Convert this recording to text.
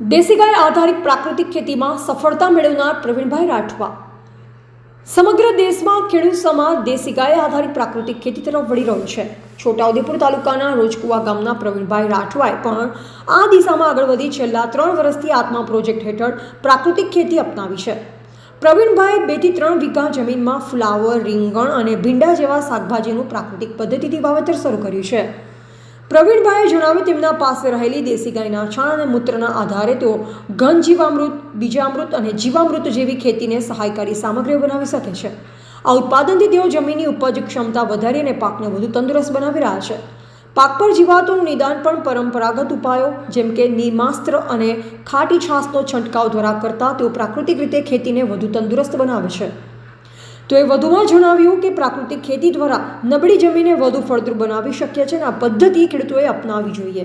દેશી ગાય આધારિત પ્રાકૃતિક ખેતીમાં સફળતા મેળવનાર પ્રવીણભાઈ રાઠવા. સમગ્ર દેશમાં ખેડૂત સમાજ દેશી ગાય આધારિત પ્રાકૃતિક ખેતી તરફ વળી રહ્યો છે. છોટાઉદેપુર તાલુકાના રોજકુવા ગામના પ્રવીણભાઈ રાઠવાએ પણ આ દિશામાં આગળ વધી છેલ્લા ત્રણ વર્ષથી આત્મા પ્રોજેક્ટ હેઠળ પ્રાકૃતિક ખેતી અપનાવી છે. પ્રવીણભાઈ બેથી ત્રણ વીઘા જમીનમાં ફ્લાવર, રીંગણ અને ભીંડા જેવા શાકભાજીનું પ્રાકૃતિક પદ્ધતિથી વાવેતર શરૂ કર્યું છે. પ્રવીણભાઈએ જણાવ્યું, તેમના પાસે રહેલી દેશી ગાયના છાણ અને મૂત્રના આધારે તેઓ ઘન જીવામૃત, બીજામૃત અને જીવામૃત જેવી ખેતીને સહાયકારી સામગ્રીઓ બનાવી શકે છે. આ ઉત્પાદનથી તેઓ જમીનની ઉપજ ક્ષમતા વધારી અને પાકને વધુ તંદુરસ્ત બનાવી રહ્યા છે. પાક પર જીવાતોનું નિદાન પણ પરંપરાગત ઉપાયો, જેમ કે નિમાસ્ત્ર અને ખાટી છાશનો છંટકાવ દ્વારા કરતાં તેઓ પ્રાકૃતિક રીતે ખેતીને વધુ તંદુરસ્ત બનાવે છે. તો એ વધુમાં જણાવ્યું કે પ્રાકૃતિક ખેતી દ્વારા નબળી જમીને વધુ ફળદ્રુપ બનાવી શક્ય છે અને આ પદ્ધતિ ખેડૂતોએ અપનાવવી જોઈએ.